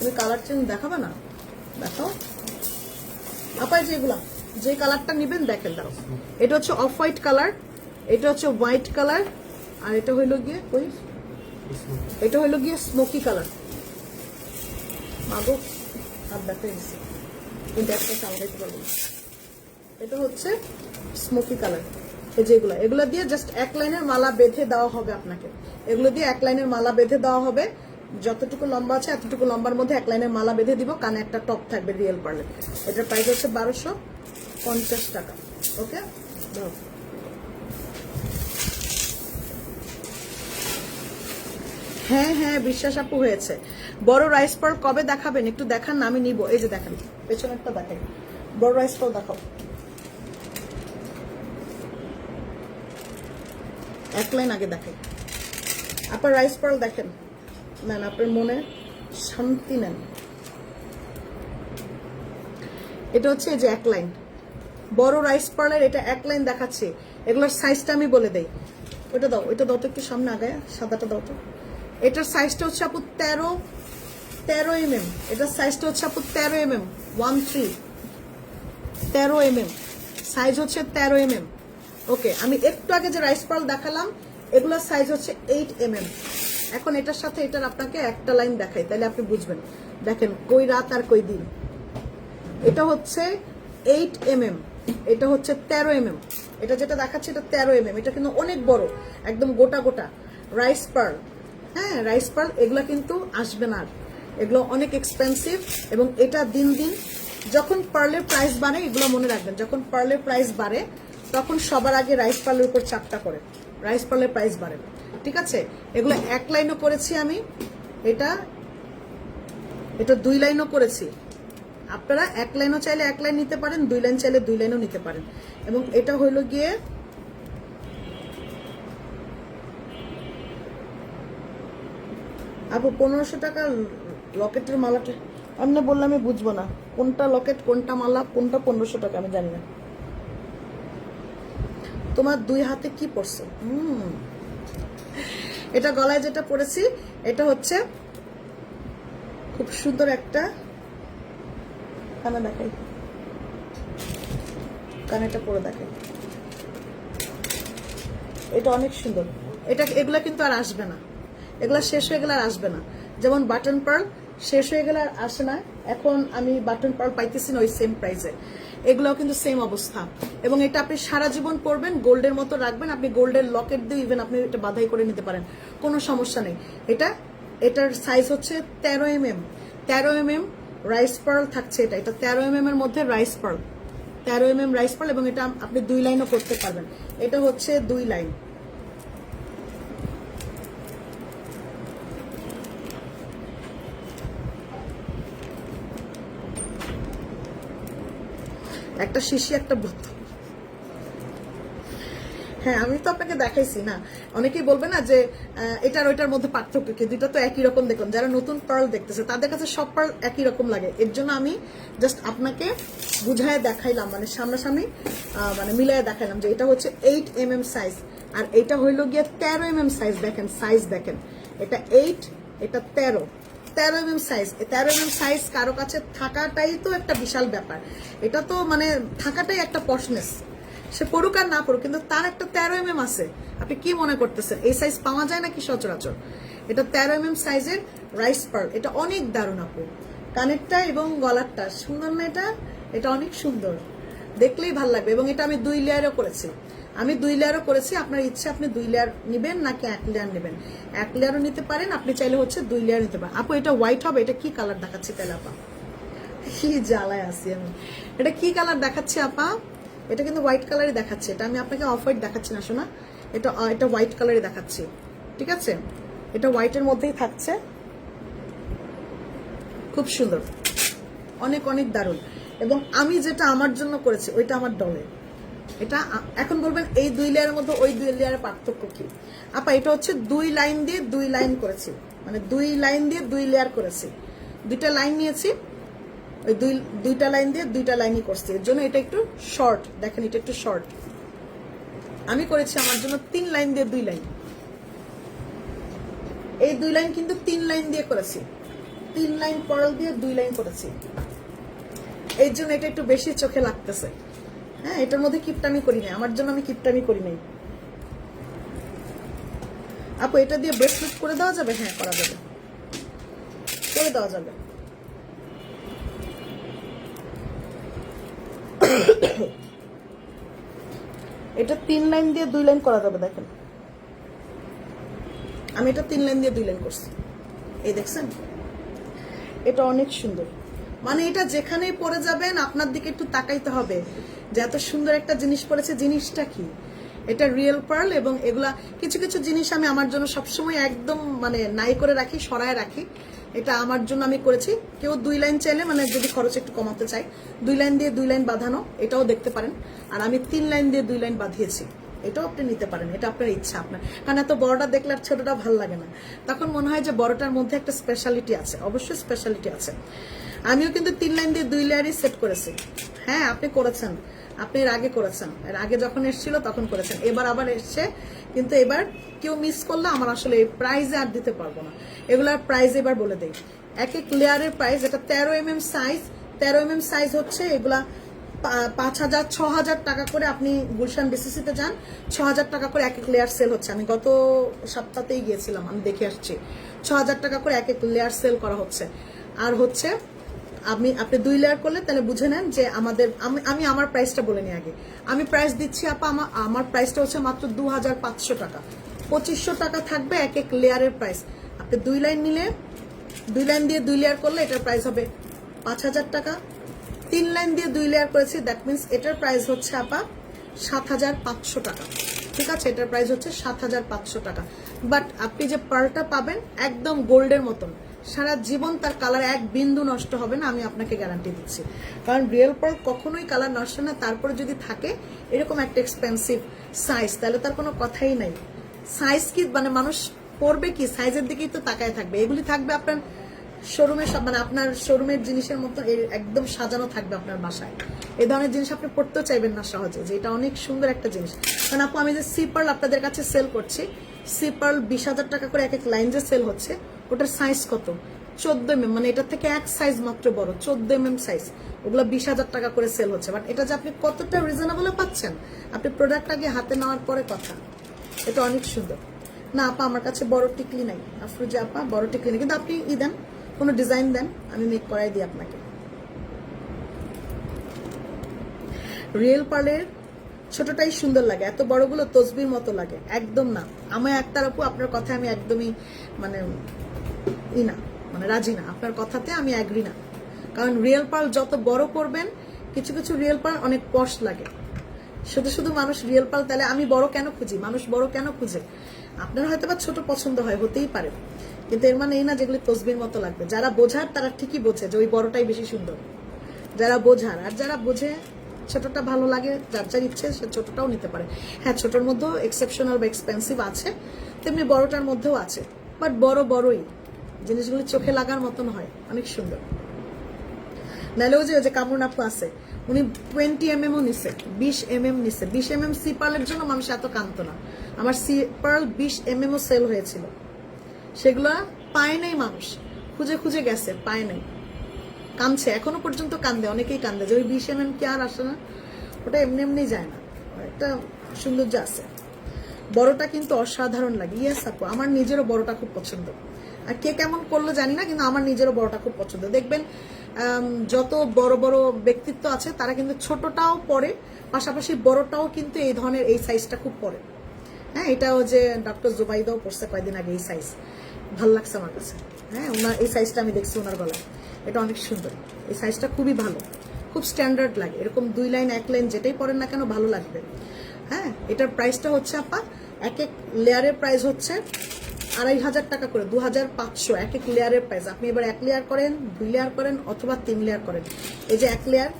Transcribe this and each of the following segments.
তুমি colour change দেখাবে না? দেখো। আপাই যেগুলা যে কালারটা নিবেন, দেখেন দাও এটা হচ্ছে অফ হোয়াইট কালার এটা হচ্ছে হোয়াইট কালার আর এটা হইল গিয়ে ওই এটা হইল গিয়ে স্মোকি কালার মাগো আর কিন্তু একটা চালাইতে পারব এটা হচ্ছে স্মোকি কালার এই যেগুলো এগুলো দিয়ে জাস্ট এক লাইনের মালা বেঁধে দেওয়া হবে আপনাকে। এগুলো দিয়ে এক লাইনের মালা বেঁধে দেওয়া হবে। যতটুকু লম্বা আছে, এতটুকু লম্বার মধ্যে এক লাইনের মালা বেঁধে দিব, কানে একটা টপ থাকবে রিয়েল পার্লে। এটার প্রাইস হচ্ছে বারোশো পঞ্চাশ টাকা, ওকে? হ্যাঁ হ্যাঁ বিশ্বাস আপু হয়েছে। বড় রাইস পার্ল কবে দেখাবেন? একটু দেখান না আমি নিব। এই যে দেখেন, পেছনেরটা দেখাই বড় রাইস পার্ল দেখাও। এক লাইন আগে দেখেন। আপনার রাইস পার্ল দেখেন। নেন আপনার মনে শান্তি নেন এটা হচ্ছে যে এক লাইন। বড় রাইস পার্লার, এটা এক লাইন দেখাচ্ছে। এগুলোর সাইজটা আমি বলে দেই। ওটা দাও, ওইটা দাও তো একটু সামনে আগায়, সাদাটা দাও তো। এটার সাইজটা হচ্ছে আপু তেরো তেরো এম এম এটার সাইজটা হচ্ছে আপু তেরো এম এম ওয়ান থ্রি তেরো এম এম সাইজ হচ্ছে তেরো এম এম ওকে আমি একটু আগে যে রাইস পার্ল দেখালাম, এগুলোর সাইজ হচ্ছে এইট এম এম এখন এটার সাথে এটার আপনাকে একটা লাইন দেখাই, তাহলে আপনি বুঝবেন। দেখেন, কই রাত আর কই দিন। এটা হচ্ছে এইট এম এম এটা হচ্ছে তেরো এম এম এটা যেটা দেখাচ্ছে এটা তেরো এম এম এটা কিন্তু অনেক বড়, একদম গোটা গোটা। রাইস পার্ল হ্যাঁ রাইস পার্ল এগুলো কিন্তু আসবে না এগুলো অনেক এক্সপেন্সিভ এবং এটা দিন দিন, যখন পার্লের প্রাইস বাড়ে, এগুলো মনে রাখবেন, যখন পার্লের প্রাইস বাড়ে, তখন সবার আগে রাইস পার্লের উপর চাপটা করে রাইস পার্লের প্রাইস বাড়ে ঠিক আছে? এগুলো এক লাইনও করেছি আমি। এটা এটা দুই লাইনও করেছি। আপনারা এক লাইনও চাইলে এক লাইন নিতে পারেন, দুই লাইন চাইলে দুই লাইনও নিতে পারেন। এবং এটা হইল গিয়ে আপু পনেরোশো টাকা লকেটের মালাটা, আমি বললে আমি বুঝব না। কোনটা লকেট, কোনটা মালা, কোনটা পনেরোশো টাকা, আমি জানি না। তোমার দুই হাতে কি পড়ছে? হুম। এটা গলায় যেটা পরেছি, এটা হচ্ছে খুব সুন্দর একটা কানে দেখাই। কানেটা পরে দেখাই। এটা অনেক সুন্দর। এটা এগুলা কিন্তু আর আসবে না। এগুলা শেষ হয়ে গেলে আর আসবে না। যেমন বাটন পার্ল শেষ হয়ে গেলে আর আসে না। এখন আমি বাটন পার্ল পাইতেছি না ওই সেম প্রাইসে এগুলাও কিন্তু সেম অবস্থা। এবং এটা আপনি সারা জীবন পরবেন, গোল্ডের মতো রাখবেন, আপনি গোল্ডের লকেট দিয়ে ইভেন আপনি এটা বাধাই করে নিতে পারেন। কোনো সমস্যা নেই। এটা, এটার সাইজ হচ্ছে তেরো এম এম তেরো এম এম রাইস পার্ল থাকছে এটা। এটা তেরো এম এম এর মধ্যে রাইস পার্ল তেরো এম এম রাইস পার্ল এবং এটা আপনি দুই লাইনও করতে পারবেন। এটা হচ্ছে দুই লাইন একটা শিশি, একটা বোতল হ্যাঁ আমি তো আপনাকে দেখাইছি না। অনেকেই বলবে না যে এটার ওইটার মধ্যে পার্থক্য কি? দুটো তো একই রকম দেখুন যারা নতুন পার্ল দেখতেছে, তাদের কাছে সব পার্ল একই রকম লাগে। এর জন্য আমি জাস্ট আপনাকে বুঝায় দেখাইলাম মানে সামনাসামনি মানে মিলায় দেখাইলাম যে এটা হচ্ছে এইট এম এম সাইজ আর এটা হইল গিয়ে তেরো এম এম সাইজ দেখেন সাইজ দেখেন। এটা এইট এটা তেরো। তেরো এম এম সাইজ। তেরো এম এম সাইজ কারও কাছে থাকাটাই তো একটা বিশাল ব্যাপার। এটা তো মানে থাকাটাই একটা পশনেস। সে পড়ুক আর না পড়ুক, কিন্তু তার একটা তেরো এম এম আছে। আপনি কি মনে করতেছেন? এই সাইজ পাওয়া যায় নাকি সচরাচর? এটা তেরো এম এম সাইজের রাইস পার্ল। এটা অনেক দারুণ আপু। কানেরটা এবং গলারটা সুন্দর না এটা? এটা অনেক সুন্দর। দেখলেই ভালো লাগবে। এবং এটা আমি দুই লেয়ারও করেছি। আমি দুই লেয়ারও করেছি, আপনার ইচ্ছে, আপনি দুই লেয়ার নেবেন নাকি এক লেয়ার নেবেন? এক লেয়ারও নিতে পারেন, আপনি চাইলে হচ্ছে দুই লেয়ার নিতে পারেন। আপু, এটা হোয়াইট হবে, এটা কি কালার দেখাচ্ছি তাহলে আপা? কি জ্বালায় আছি আমি। এটা কি কালার দেখাচ্ছি আপা? এটা কিন্তু হোয়াইট কালারই দেখাচ্ছে, এটা আমি আপনাকে অফ হোয়াইট দেখাচ্ছি না, শোনা। এটা এটা হোয়াইট কালারই দেখাচ্ছি, ঠিক আছে? এটা হোয়াইটের মধ্যেই থাকছে। খুব সুন্দর। অনেক অনেক দারুণ। এবং আমি যেটা আমার জন্য করেছি, ওইটা আমার ডলে এটা এখন বলবেন এই দুই লেয়ারের মধ্যে ওই দুই লেয়ারের পার্থক্য কি? আপা, এটা হচ্ছে দুই লাইন দিয়ে দুই লাইন করেছি। মানে দুই লাইন দিয়ে দুই লেয়ার করেছি। দুইটা লাইন নিয়েছি, ওই দুই, দুইটা লাইন দিয়ে দুইটা লাইনই করছি। এর জন্য এটা একটু শর্ট, দেখেন এটা একটু শর্ট। আমি করেছি আমার জন্য তিন লাইন দিয়ে দুই লাইন। এই দুই লাইন কিন্তু তিন লাইন দিয়ে করেছি। তিন লাইন পার্ল দিয়ে দুই লাইন করেছি। এর জন্য এটা একটু বেশি চোখে লাগতেছে। হ্যাঁ এটার মধ্যে কিপটামি করি নাই। আমার জন্য আমি কিপটামি করি নাই। আপু, এটা দিয়ে ব্রেসলেট করে দেওয়া যাবে? হ্যাঁ করা যাবে। করে দেওয়া যাবে। এটা তিন লাইন দিয়ে দুই লাইন করা যাবে, দেখেন। আমি এটা তিন লাইন দিয়ে দুই লাইন করছি। এই দেখছেন? এটা অনেক সুন্দর। মানে এটা যেখানেই পরে যাবেন, আপনার দিকে একটু তাকাইতে হবে। যে এত সুন্দর একটা জিনিস পড়েছে, জিনিসটা কি? এটা রিয়েল পার্ল এবং এগুলা কিছু কিছু জিনিস আমি আমার জন্য সবসময় একদম মানে নাই করে রাখি, সরায় রাখি। এটা আমার জন্য আমি করেছি। কেউ দুই লাইন চাইলে মানে যদি খরচ একটু কমাতে চাই দুই লাইন দিয়ে দুই লাইন বাঁধানো, এটাও দেখতে পারেন। আর আমি তিন লাইন দিয়ে দুই লাইন বাঁধিয়েছি, এটাও আপনি নিতে পারেন, এটা আপনার ইচ্ছা আপনার। কারণ এত বড়টা দেখলে আর ছোটটা ভালো লাগে না। তখন মনে হয় যে বড়টার মধ্যে একটা স্পেশালিটি আছে, অবশ্যই স্পেশালিটি আছে। আমিও কিন্তু তিন লাইন দিয়ে দুই লেয়ারই সেট করেছি। হ্যাঁ আপনি করেছেন। আপনি এর আগে করেছেন। এর আগে যখন এসেছিল তখন করেছেন। এবার আবার এসছে, কিন্তু এবার কেউ মিস করলে আমার আসলে এই প্রাইজে আর দিতে পারব না। এগুলার প্রাইজ এবার বলে দেই। এক এক লেয়ারের প্রাইস এটা তেরো এম এম সাইজ তেরো এম এম সাইজ হচ্ছে এগুলা পাঁচ হাজার, ছ হাজার টাকা করে আপনি গুলশান বিসিসিতে যান। ছ হাজার টাকা করে এক এক লেয়ার সেল হচ্ছে। আমি গত সপ্তাহতেই গিয়েছিলাম, আমি দেখে আসছি। ছ হাজার টাকা করে এক এক লেয়ার সেল করা হচ্ছে। আর হচ্ছে আমি আপনি দুই লেয়ার করলে তাহলে বুঝে নেন যে আমাদের, আমি আমি আমার প্রাইসটা বলে নিই আগে। আমি প্রাইস দিচ্ছি আপা আমার আমার প্রাইসটা হচ্ছে মাত্র দু হাজার পাঁচশো টাকা। পঁচিশশো টাকা থাকবে এক এক লেয়ারের প্রাইস আপনি দুই লাইন নিলে, দুই লাইন দিয়ে দুই লেয়ার করলে এটার প্রাইস হবে পাঁচ হাজার টাকা। তিন লাইন দিয়ে দুই লেয়ার করেছি দ্যাট মিনস এটার প্রাইস হচ্ছে আপা সাত হাজার পাঁচশো টাকা। ঠিক আছে? এটার প্রাইস হচ্ছে সাত হাজার পাঁচশো টাকা। বাট আপনি যে পার্লটা পাবেন, একদম গোল্ডের মতন। সারা জীবন তার কালার এক বিন্দু নষ্ট হবে না, আমি আপনাকে গ্যারান্টি দিচ্ছি। কারণ রিয়েল পার্ল কখনোই কালার নষ্ট না, তারপরে যদি থাকে, এরকম একটা এক্সপেন্সিভ সাইজ তাহলে তার কোনো কথাই নাই। সাইজ কি মানে মানুষ পরবে কি সাইজের দিকেই তো তাকায় থাকবে। এগুলি থাকবে আপনার শোরুমের সব মানে আপনার শোরুমের জিনিসের মতো একদম সাজানো থাকবে আপনার বাসায়। এই ধরনের জিনিস আপনি পড়তেও চাইবেন না সহজে, যে এটা অনেক সুন্দর একটা জিনিস। কারণ আপু, আমি যে সিপার্ল আপনাদের কাছে সেল করছি সিপার্ল বিশ হাজার টাকা করে এক এক লাইন যে সেল হচ্ছে। ওটার সাইজ কত? চোদ্দ এম এম মানে এটার থেকে এক সাইজ মাত্র বড়, চোদ্দ এম সাইজ ওগুলো বিশ হাজার টাকা করে সেল হচ্ছে। বাট এটা যে আপনি কতটা রিজনেবল পাচ্ছেন, আপনি প্রোডাক্ট আগে হাতে নেওয়ার পরে কথা। এটা অনেক সুন্দর। না, আপা, আমার কাছে বড় টিকলি নাই। আফরুজা আপা, বড় টিকলি নেই। কিন্তু আপনি ই দেন, কোনো ডিজাইন দেন, আমি মেক করাই দিই আপনাকে। রিয়েল পার্লের ছোটটাই সুন্দর লাগে। এত বড়গুলো তসবির মতো লাগে। একদম না। আমার একটার আপু, আপনার কথা আমি একদমই মানে ই না মানে রাজি না। আপনার কথাতে আমি অ্যাগ্রি না। কারণ রিয়েল পার্ল যত বড় করবেন, কিছু কিছু রিয়েল পার্ল অনেক পশ লাগে। শুধু শুধু মানুষ রিয়েল পাল তাহলে আমি বড় কেন খুঁজি? মানুষ বড় কেন খুঁজে? আপনার হয়তো বা ছোট পছন্দ হয়, হতেই পারে। কিন্তু এর মানে এই না যেগুলি তসবির মতো লাগবে। যারা বোঝার, তারা ঠিকই বোঝে যে ওই বড়টাই বেশি সুন্দর। যারা বোঝার, আর যারা বোঝে ছোটটা ভালো লাগে, যার যার ইচ্ছে, সে ছোটটাও নিতে পারে। হ্যাঁ ছোটর মধ্যেও এক্সেপশনাল বা এক্সপেন্সিভ আছে, তেমনি বড়টার মধ্যেও আছে। বাট বড় বড়ই। জিনিসগুলি চোখে লাগার মতন হয়। অনেক সুন্দর। নাহলেও যে যে কামরুন আপু আছে, উনি টোয়েন্টি এম এমও নিছে, বিশ এম এম নিছে। বিশ এম এম সি পার্লের জন্য মানুষ এত কান্ত না। আমার সি পার্ল বিশ এম এমও সেল হয়েছিল। সেগুলো পায় নাই মানুষ। খুঁজে খুঁজে গেছে, পায় নাই। কাঁদছে, এখনও পর্যন্ত কান্দে, অনেকেই কান্দে যে ওই বিশ এম এম কি আর আসে না? ওটা এমনি এমনি যায় না। একটা সৌন্দর্য আছে। বড়টা কিন্তু অসাধারণ লাগে। ইয়েস আপু, আমার নিজেরও বড়টা খুব পছন্দ। আর কে কেমন করল জানি না, কিন্তু আমার নিজেরও বড়টা খুব পছন্দ। দেখবেন যত বড় বড় ব্যক্তিত্ব আছে, তারা কিন্তু ছোটটাও পরে পাশাপাশি বড়টাও কিন্তু এই ধরনের এই সাইজটা খুব পরে হ্যাঁ এটাও যে ডক্টর জুবাইদাও পড়ছে কয়েকদিন আগে এই সাইজ ভালো লাগছে আমার কাছে। হ্যাঁ ওনার এই সাইজটা আমি দেখছি ওনার গলায়। এটা অনেক সুন্দর। এই সাইজটা খুবই ভালো। খুব স্ট্যান্ডার্ড লাগে। এরকম দুই লাইন এক লাইন যেটাই পরেন না কেন, ভালো লাগবে। হ্যাঁ এটার প্রাইসটা হচ্ছে আপা, এক এক লেয়ারের প্রাইস হচ্ছে আড়াই হাজার টাকা করে, দু হাজার পাঁচশো, এক এক লেয়ারের প্রাইস আপনি এবার এক লেয়ার করেন, দুই লেয়ার করেন, অথবা তিন লেয়ার করেন। এই যে এক লেয়ার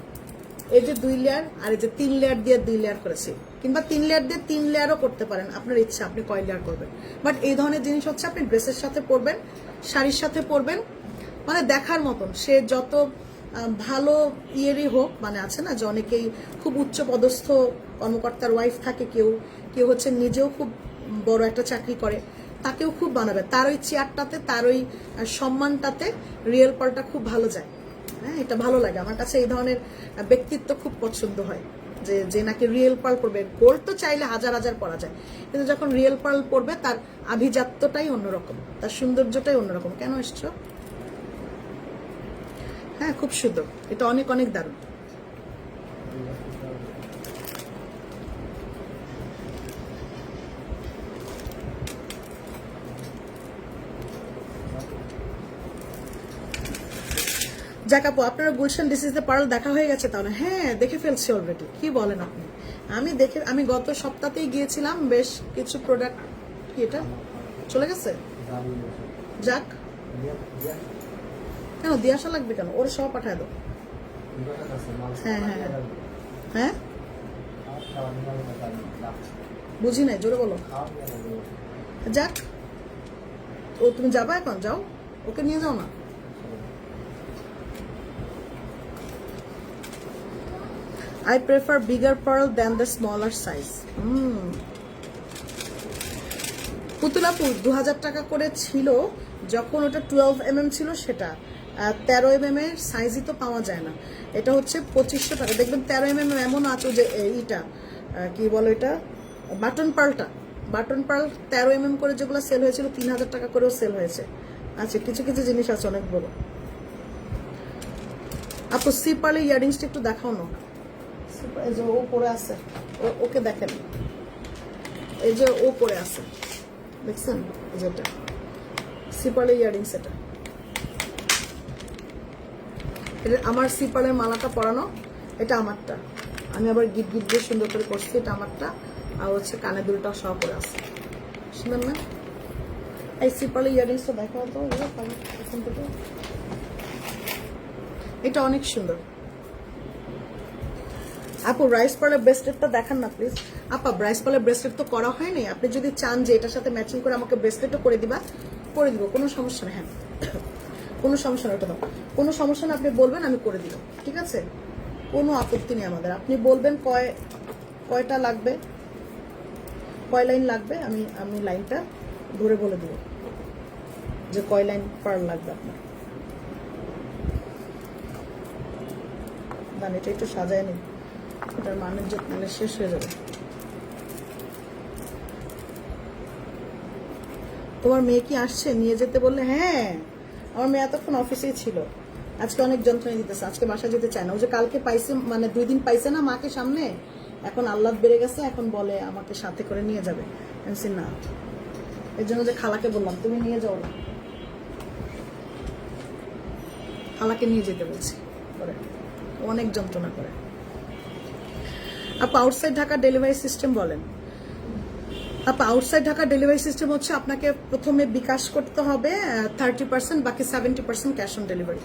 এই যে দুই লেয়ার আর এই যে তিন লেয়ার দিয়ে দুই লেয়ার করেছি। কিংবা তিন লেয়ার দিয়ে তিন লেয়ারও করতে পারেন, আপনার ইচ্ছা, আপনি কয় লেয়ার করবেন। বাট এই ধরনের জিনিস হচ্ছে, আপনি ড্রেসের সাথে পরবেন, শাড়ির সাথে পরবেন। মানে দেখার মতন, সে যত ভালো ইয়েরই হোক মানে আছে না যে অনেকেই খুব উচ্চ পদস্থ কর্মকর্তার ওয়াইফ থাকে কেউ কেউ হচ্ছে নিজেও খুব বড় একটা চাকরি করে। তাকেও খুব বানাবে তার ওই চেয়ারটাতে, তার ওই সম্মানটাতে রিয়েল পার্লটা খুব ভালো যায়। হ্যাঁ এটা ভালো লাগে। আমার কাছে এই ধরনের ব্যক্তিত্ব খুব পছন্দ হয় যে যে নাকি রিয়েল পার্ল পরবে গোল্ড তো চাইলে হাজার হাজার পরা যায়। কিন্তু যখন রিয়েল পার্ল পরবে তার আভিজাত্যটাই অন্যরকম। তার সৌন্দর্যটাই অন্যরকম। কেন এসছো? হ্যাঁ খুব সুন্দর। এটা অনেক অনেক দারুণ। যাক আপু, আপনারা Gulshan this is the pearl দেখা হয়ে গেছে তাহলে। হ্যাঁ দেখে ফেলছি অলরেডি কি বলেন আপনি? আমি দেখে, আমি গত সপ্তাহতেই গিয়েছিলাম, বেশ কিছু প্রোডাক্ট কি এটা? চলে গেছে? যাক। কেন দিয়ে আসা লাগবে কেন? ওর সব পাঠায় দাও। হ্যাঁ হ্যাঁ হ্যাঁ। হ্যাঁ? বুঝি নাই, জোরে বলো। যাক। ও, তুমি যাবা এখন? যাও। ওকে নিয়ে যাও না? I prefer bigger pearl than the smaller size. Hmm. পুতুলাপুর দু হাজার টাকা করে ছিল, যখন ওটা টুয়েলভ এম ছিল সেটা। তেরো এম এম এর সাইজই তো পাওয়া যায় না। এটা হচ্ছে পঁচিশশো টাকা। দেখবেন তেরো এম এম এমন আছে যে এইটা কি বলো এটা বাটন পার্লটা বাটন পার্ল তেরো এম এম করে যেগুলো সেল হয়েছিল তিন হাজার টাকা করেও সেল হয়েছে। আচ্ছা কিছু কিছু জিনিস আছে, অনেক বড়। আপু সি পার্লের ইয়ারিংসটা একটু দেখাও না। ও পরে আছে। ওকে দেখেন। এই যে ও পরে আছে। দেখছেন? যেটা সিপালের ইয়ারিংস এটা। এটা আমার সিপালের মালাটা পরানো এটা আমারটা। আমি আবার গিট গিট দিয়ে সুন্দর করে করছি এটা আমারটা। আর হচ্ছে কানে দুলটা সহ করে আছে। শুনেন না? এই সিপালের ইয়ারিংসটা দেখাও তো এই যে, এখান থেকে। এটা অনেক সুন্দর। আপু রাইস পার্লের ব্রেসলেটটা দেখান না প্লিজ আপা রাইস পার্লের ব্রেসলেট তো করা হয় হয়নি। আপনি যদি চান যে এটার সাথে ম্যাচিং করে আমাকে ব্রেসলেটও করে দিবা, করে দিব, কোনো সমস্যা নেই হ্যাঁ। কোনো সমস্যা না ওটা দাও। কোনো সমস্যা না আপনি বলবেন, আমি করে দিব ঠিক আছে? কোনো আপত্তি নেই আমাদের। আপনি বলবেন কয়, কয়টা লাগবে, কয় লাইন লাগবে, আমি আমি লাইনটা ধরে বলে দেবো, যে কয় লাইন পার্ল লাগবে আপনার। দান, এটা একটু সাজায় নিন। ওটার মানের যে মানে শেষ হয়ে যাবে। তোমার মেয়ে কি আসছে? নিয়ে যেতে বললে হ্যাঁ আমার মেয়ে এতক্ষণ অফিসেই ছিল। আজকে অনেক যন্ত্রণা দিতেছে, আজকে বাসা যেতে চায় না। ও যে কালকে পাইছে মানে দুই দিন পাইছে না মাকে সামনে, এখন আল্লাহ বেড়ে গেছে, এখন বলে আমাকে সাথে করে নিয়ে যাবে। না। এর জন্য যে খালাকে বললাম, তুমি নিয়ে যাও না। খালাকে নিয়ে যেতে বলছি করে অনেক যন্ত্রণা করে। আপা আউটসাইড ঢাকা ডেলিভারি সিস্টেম বলেন। Up outside Dhaka delivery system হচ্ছে আপনাকে প্রথমে বিকাশ করতে হবে থার্টি পার্সেন্ট বাকি seventy percent cash on delivery